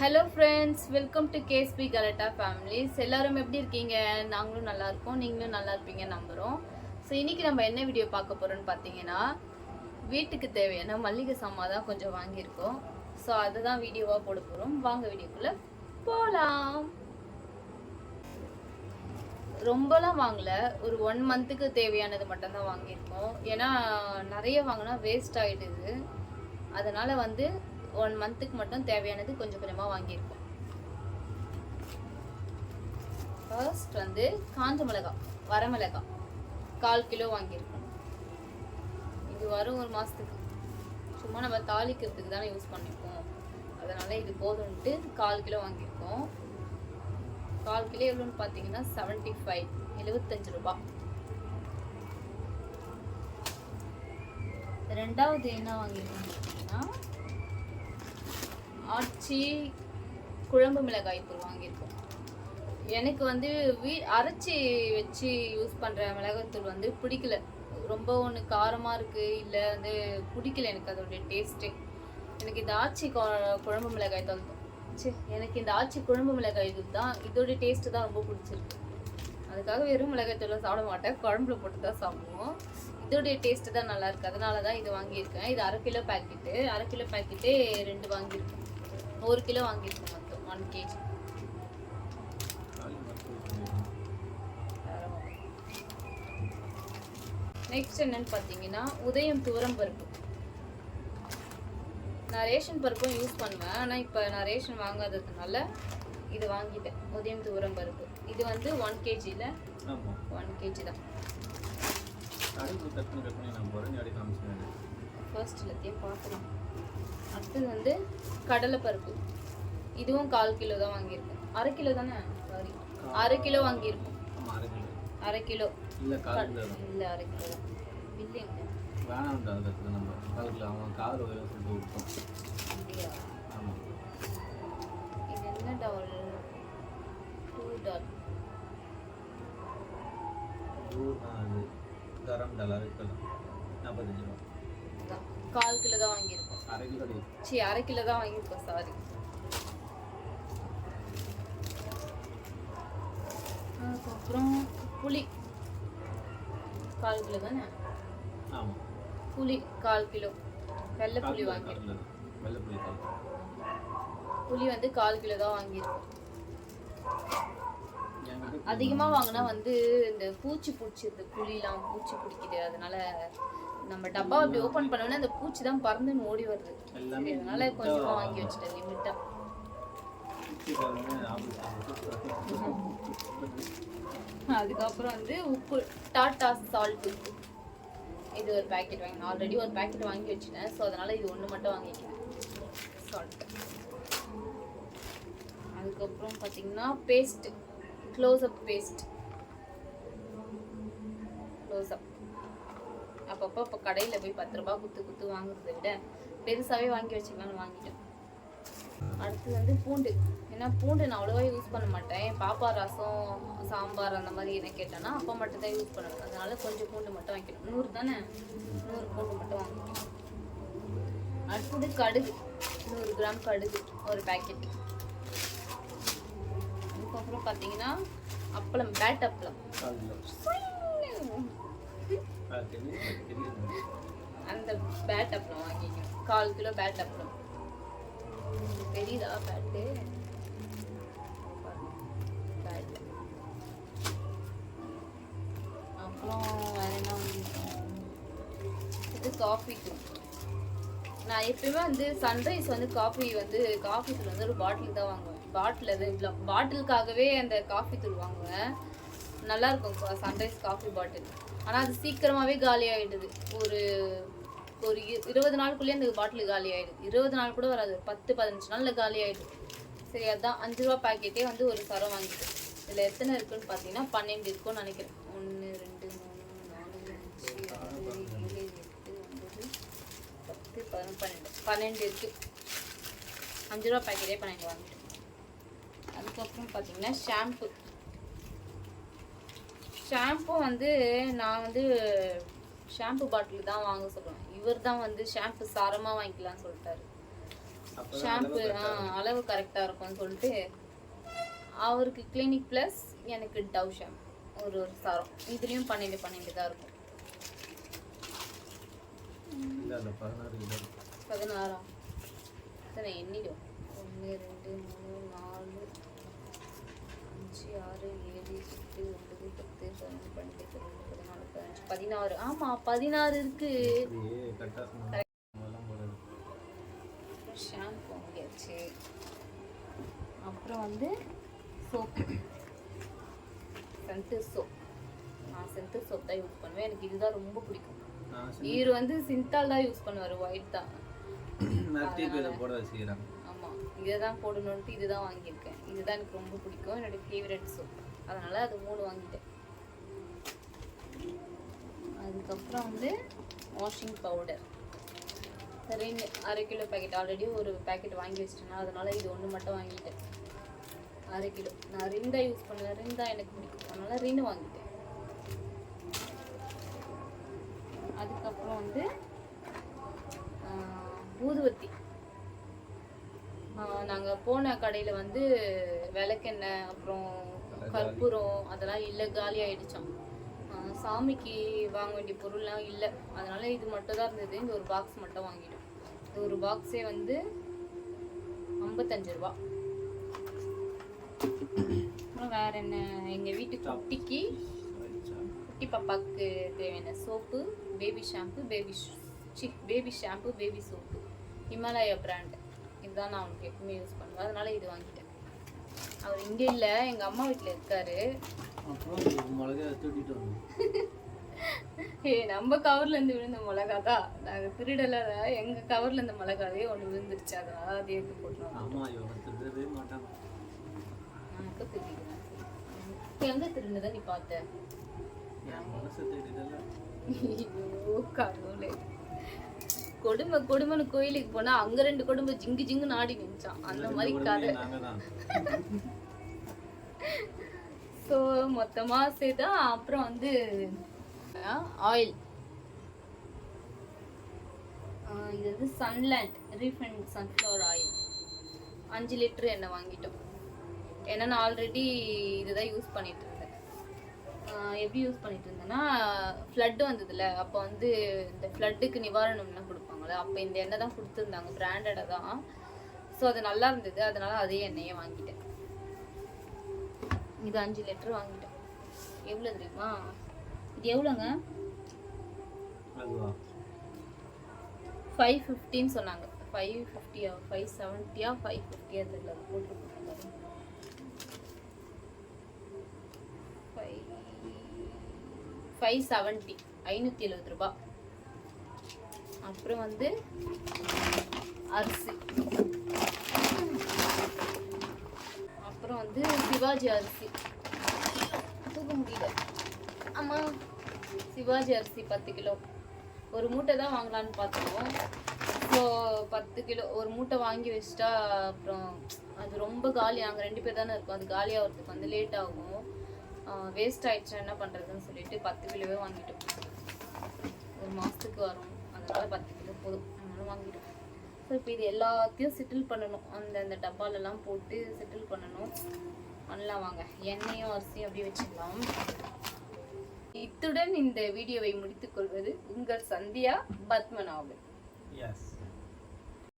Hello friends welcome to KSP Galatta families எல்லாரும் எப்படி இருக்கீங்க? நாங்களும் நல்லா இருக்கோம். நீங்களும் நல்லா இருப்பீங்க நம்புகிறோம் ஸோ இன்றைக்கி நம்ம என்ன வீடியோ பார்க்க போகிறோம்னு பார்த்தீங்கன்னா வீட்டுக்கு தேவையான மல்லிகை சாமான் தான் கொஞ்சம் வாங்கியிருக்கோம். ஸோ அதுதான் வீடியோவாக போட போகிறோம் வாங்க வீடியோக்குள்ளே போகலாம் ரொம்பலாம் வாங்கல. ஒரு ஒன் மந்த்துக்கு தேவையானது மட்டும்தான் வாங்கியிருக்கோம். ஏன்னா நிறைய வாங்கினா வேஸ்ட் ஆகிடுது அதனால் வந்து ஒன் மந்த்துக்கு மட்டும் தேவையானது கொஞ்சம் கொஞ்சமாக வாங்கியிருக்கோம். ஃபர்ஸ்ட் வந்து காஞ்ச மிளகாய் வரமிளகாய் கால் கிலோ வாங்கியிருக்கோம். இது வரும் ஒரு மாதத்துக்கு சும்மா நம்ம தாளிக்கிறதுக்கு தானே யூஸ் பண்ணிப்போம். அதனால் இது போதும்ன்ட்டு கால் கிலோ வாங்கியிருக்கோம். கால் கிலோ எவ்வளோன்னு பார்த்தீங்கன்னா செவன்ட்டி ஃபைவ் எழுபத்தஞ்சு ரூபாய் ரெண்டாவது என்ன வாங்கியிருக்கோம் பார்த்தீங்கன்னா ஆச்சி குழம்பு மிளகாய் தூள் வாங்கியிருக்கோம். எனக்கு வந்து வீ அரைச்சி வச்சு யூஸ் பண்ணுற மிளகாய்த்தூள் வந்து பிடிக்கல. ரொம்ப ஒன்று காரமாக இருக்குது இல்லை வந்து பிடிக்கல எனக்கு அதோடைய டேஸ்ட்டே எனக்கு இந்த ஆச்சி குழம்பு மிளகாய் தூள் சரி எனக்கு இந்த ஆச்சி குழம்பு மிளகாய் தூள் தான் இதோடைய டேஸ்ட்டு தான் ரொம்ப பிடிச்சிருக்கு. அதுக்காக வெறும் மிளகாய் தூளை சாப்பிட மாட்டேன் குழம்புல போட்டு தான் சாப்பிடுவோம். இதோடைய டேஸ்ட்டு தான் நல்லாயிருக்கு அதனால தான் இது வாங்கியிருக்கேன். இது அரை கிலோ பேக்கெட்டு அரை கிலோ பேக்கெட்டே ரெண்டு வாங்கியிருக்கேன் ஒரு கிலோ வாங்கியிருக்கேன் மொத்தம் ஒன் கேஜி நெக்ஸ்ட் என்னன்னு பார்த்தீங்கன்னா உதயம் துவரம் பருப்பு. நான் ரேஷன் பருப்பும் யூஸ் பண்ணுவேன் ஆனால் இப்போ நான் ரேஷன் வாங்காததுனால இது வாங்கிட்டேன் உதயம் துவரம் பருப்பு. இது வந்து ஒன் கேஜியில் ஒன் கேஜி தான். ஃபர்ஸ்ட் எல்லாத்தையும் பார்க்கலாம். அடுத்தது வந்து கடலை பருப்பு இதுவும் கால் கிலோ தான் வாங்கியிருக்கோம். அரை கிலோ தானே? சாரி அரை கிலோ வாங்கியிருக்கோம். அரை கிலோ. இல்லை இல்லை அரை கிலோ தான். வேணாம்டா கற்றுக்க நம்ம கால் கிலோ. அவன் கால் வகையில் சொல்லிட்டு விட்டோம் அப்படியா? ஆமாம் இது என்ன டால் டூ டால் ஊர் அது கரம் டாலர் இருக்கலாம் நாற்பத்தஞ்சு ரூபா. தான் கால் கிலோ தான் வாங்கியிருக்கோம் அரை கிலோ அடி சி அரை கிலோ தான் வாங்கியிருக்கோம் சாரி அதுக்கப்புறம் புளி கால் கிலோ தானே? புளி கால் கிலோ. வெள்ளை புளி வாங்கியிருக்கோம். புளி வந்து கால் கிலோ தான் வாங்கியிருக்கோம். அதிகமாக வாங்கினா வந்து இந்த பூச்சி பிடிச்சிருது புளிலாம் பூச்சி பிடிக்குது. அதனால நம்ம டப்பா அப்படி ஓப்பன் பண்ணோன்னா அந்த பூச்சி தான் பறந்துன்னு ஓடி வருது. அதனால கொஞ்சமாக வாங்கி வச்சுட்டேன் ஆமாம் அதுக்கப்புறம் வந்து உப்பு டாட்டா சால்ட் உப்பு இது ஒரு பேக்கெட் வாங்கினேன் ஆல்ரெடி ஒரு பேக்கெட் வாங்கி வச்சுட்டேன். ஸோ அதனால இது ஒன்று மட்டும் வாங்கிக்கிறேன். சால்ட் அதுக்கப்புறம் பார்த்தீங்கன்னா பேஸ்ட் க்ளோஸ்அப் பேஸ்ட் க்ளோஸ்அப் அப்பப்போ இப்போ கடையில் போய் பத்து ரூபாய் குத்து குத்து வாங்குறதை விட பெருசாகவே வாங்கி வச்சுக்கலாம்னு வாங்கிட்டேன். அடுத்து வந்து பூண்டு. ஏன்னா பூண்டு நான் அவ்வளோவா யூஸ் பண்ண மாட்டேன். பாப்பா ரசம் சாம்பார் அந்த மாதிரி என்ன கேட்டேன்னா அப்போ மட்டும் தான் யூஸ் பண்ணுவேன் அதனால கொஞ்சம் பூண்டு மட்டும் வாங்கிக்கணும் நூறு தானே? நூறு பூண்டு மட்டும் வாங்கிக்கணும். அடுத்தது கடுகு. நூறு கிராம் கடுகு ஒரு பேக்கெட் அதுக்கப்புறம் பார்த்தீங்கன்னா அப்பளம் பேட் அப்பளம் கால் கிலோ கால் கிலோ தெரியுது அந்த பேட் அப்பளம் வாங்கிக்கணும் கால் கிலோ பேட் அப்பளம். பெரியதா பேட்டு? பேட் அப்புறம் வேற என்ன இது காஃபி தூள் நான் எப்பயுமே வந்து சன்ரைஸ் வந்து காஃபி வந்து காஃபி தூள் வந்து ஒரு பாட்டில் தான் வாங்குவேன். பாட்டில் அது பாட்டிலுக்காகவே அந்த காஃபி தூள் வாங்குவேன். நல்லா இருக்கும் சன்ரைஸ் காஃபி பாட்டில் ஆனால் அது சீக்கிரமாகவே காலி ஆகிடுது ஒரு ஒரு இருபது நாளுக்குள்ளேயே அந்த பாட்டில் காலி ஆகிடுது இருபது நாள் கூட வராது. ஒரு பத்து பதினஞ்சு நாளில் காலி ஆகிடுது சரி அதுதான் அஞ்சு ரூபா பாக்கெட்டே வந்து ஒரு சரம் வாங்கிட்டு. இதில் எத்தனை இருக்குன்னு பார்த்தீங்கன்னா பன்னெண்டு இருக்கும்னு நினைக்கிறேன். ஒன்று ரெண்டு மூணு நாலு அஞ்சு ஆறு ஏழு எட்டு ஒன்பது பத்து பதினொன்று பன்னெண்டு. பன்னெண்டு இருக்கு. அஞ்சு ரூபா பாக்கெட்டே பன்னெண்டு வாங்கிட்டு. அதுக்கப்புறம் பார்த்தீங்கன்னா ஷாம்பு. ஷாம்பு வந்து நான் வந்து ஷாம்பு பாட்டில் தான் வாங்க சொல்லுவேன். இவர் தான் வந்து ஷாம்பு சாரமாக வாங்கிக்கலாம்னு சொல்லிட்டாரு. ஷாம்பு ஆ அளவு கரெக்டாக இருக்கும்னு சொல்லிட்டு அவருக்கு கிளினிக் ப்ளஸ் எனக்கு டவ் ஷாம்பு ஒரு ஒரு சரம். இதுலேயும் பன்னெண்டு பன்னெண்டு தான் இருக்கும். பதினாறாம் இத்தனை எண்ணிடும் ஒன்று ரெண்டு மூணு நாலு அஞ்சு ஆறு ஏழு எட்டு ஒன்பது பத்து பதினொன்று பன்னெண்டு பதிமூணு பதினாலு பதினஞ்சு பதினாறு. ஆமாம் பதினாறு இருக்கு. ஷாம்பு வாங்கியாச்சு அப்புறம் வந்து சோப்பு சென்ட்டு சோப் நான் சென்ட்டு சோப் தான் யூஸ் பண்ணுவேன். எனக்கு இதுதான் ரொம்ப பிடிக்கும். இவர் வந்து சிந்தால் தான் யூஸ் பண்ணுவார் ஒயிட் தான். போட வச்சுக்கிறாங்க ஆமாம் இதை தான் போடணுன்ட்டு இதுதான் வாங்கியிருக்கேன். இதுதான் எனக்கு ரொம்ப பிடிக்கும். என்னோட ஃபேவரட் சோப் அதனால அது மூணு வாங்கிட்டேன். அதுக்கப்புறம் வந்து வாஷிங் பவுடர் ரெண்டு அரை கிலோ பேக்கெட் ஆல்ரெடி ஒரு பேக்கெட் வாங்கி வச்சிட்டேன்னா அதனால இது ஒன்று மட்டும் வாங்கிட்டேன். அரை கிலோ. நான் ரிந்தா யூஸ் பண்ணுவேன் ரிந்தா எனக்கு பிடிக்கும். அதனால ரின்னு வாங்கிட்டேன். அதுக்கப்புறம் வந்து ஊதுவத்தி நாங்கள் போன கடையில் வந்து விளக்கெண்ணெய் அப்புறம் கற்பூரம் அதெல்லாம் இல்லை காலி ஆயிடுச்சாம். சாமிக்கு வாங்க வேண்டிய பொருள்லாம் இல்லை. அதனால இது மட்டும் தான் இருந்தது. இந்த ஒரு பாக்ஸ் மட்டும் வாங்கிட்டோம். இந்த ஒரு பாக்ஸே வந்து ஐம்பத்தஞ்சு ரூபா. அப்புறம் வேற என்ன? எங்கள் வீட்டு குட்டிக்கு குட்டி பாப்பாவுக்கு தேவையான soap baby shampoo baby C baby shampoo baby soap Himalaya brand இதுதான் நான் அவனுக்கு எப்பவுமே யூஸ் பண்ணுவேன். அதனால இது வாங்கிட்டேன். அவர் இங்கே இல்லை. எங்கள் அம்மா வீட்டில் இருக்காரு. அப்புறம் மிளகா தூட்டிட்டு வந்தோம். ஏ நம்ம கவர்ல இருந்து விழுந்த மிளகா தான் நாங்கள் திருடல எங்கள் கவர்ல இருந்த மிளகாவே ஒன்று விழுந்துருச்சு. அதனால அதை எடுத்து போட்டுருவோம். ஆமா இவங்க திருடவே மாட்டாங்க. எங்கே திருடுனதை நீ பார்த்த? ஐயோ கடவுளே. கொடுமை கொடுமைன்னு கோயிலுக்கு போனா அங்க ரெண்டு கொடுமை ஜிங்கு ஜிங்கு நாடி நின்ச்சான் அந்த மாதிரி கதை. நாங்க ஸோ மொத்தமாக சேர்த்தா அப்புறம் வந்து ஆயில் இது வந்து சன்லேண்ட் ரீஃபண்ட் சன்ஃப்ளவர் ஆயில் அஞ்சு லிட்ரு எண்ணெய் வாங்கிட்டோம். ஏன்னா நான் ஆல்ரெடி இதுதான் யூஸ் பண்ணிட்டு இருந்தேன் எப்படி யூஸ் பண்ணிட்டு இருந்தேன்னா ஃப்ளட்டு வந்ததுல. அப்போ வந்து இந்த ஃப்ளட்டுக்கு நிவாரணம்லாம் கொடுப்பாங்கல்ல அப்போ இந்த எண்ணெய் தான் கொடுத்துருந்தாங்க பிராண்டடாக தான். ஸோ அது நல்லா இருந்தது. அதனால அதே எண்ணெயை வாங்கிட்டேன். இது அஞ்சு லிட்டர் வாங்கிட்டேன். எவ்வளோ தெரியுமா? இது எவ்வளோங்க ஃபைவ் ஃபிஃப்டின்னு சொன்னாங்க. ஃபைவ் ஃபிஃப்டியா ஃபைவ் செவன்ட்டியா ஃபைவ் ஃபிஃப்டியா தெரியல. அது போட்டுருக்காங்க ஃபைவ் ஃபைவ் செவன்ட்டி ஐநூற்றி எழுபது ரூபா. அப்புறம் வந்து அரிசி. அப்புறம் வந்து சிவாஜி அரிசி. தூக்க முடியல. ஆமாம் சிவாஜி அரிசி பத்து கிலோ. ஒரு மூட்டை தான் வாங்கலான்னு பார்த்தோம் ஸோ பத்து கிலோ ஒரு மூட்டை வாங்கி வச்சிட்டா அப்புறம் அது ரொம்ப காலி. நாங்கள் ரெண்டு பேர் தானே இருக்கோம். அது காலியாகிறதுக்கு வந்து லேட் ஆகும். வேஸ்ட் ஆயிடுச்சுன்னா என்ன பண்ணுறதுன்னு சொல்லிட்டு பத்து கிலோவே வாங்கிட்டோம். ஒரு மாதத்துக்கு வரும். அதனால் பத்து கிலோ போதும். அதனால வாங்கிட்டோம். இப்போ இது எல்லாத்தையும் செட்டில் பண்ணணும். அந்த அந்த டப்பாலெல்லாம் போட்டு செட்டில் பண்ணணும். பண்ணலாம் வாங்க. எண்ணெயும் அரிசியும் அப்படியே வச்சுக்கலாம். இத்துடன் இந்த வீடியோவை முடித்துக் கொள்வது உங்கள் சந்தியா பத்மநாபன். எஸ்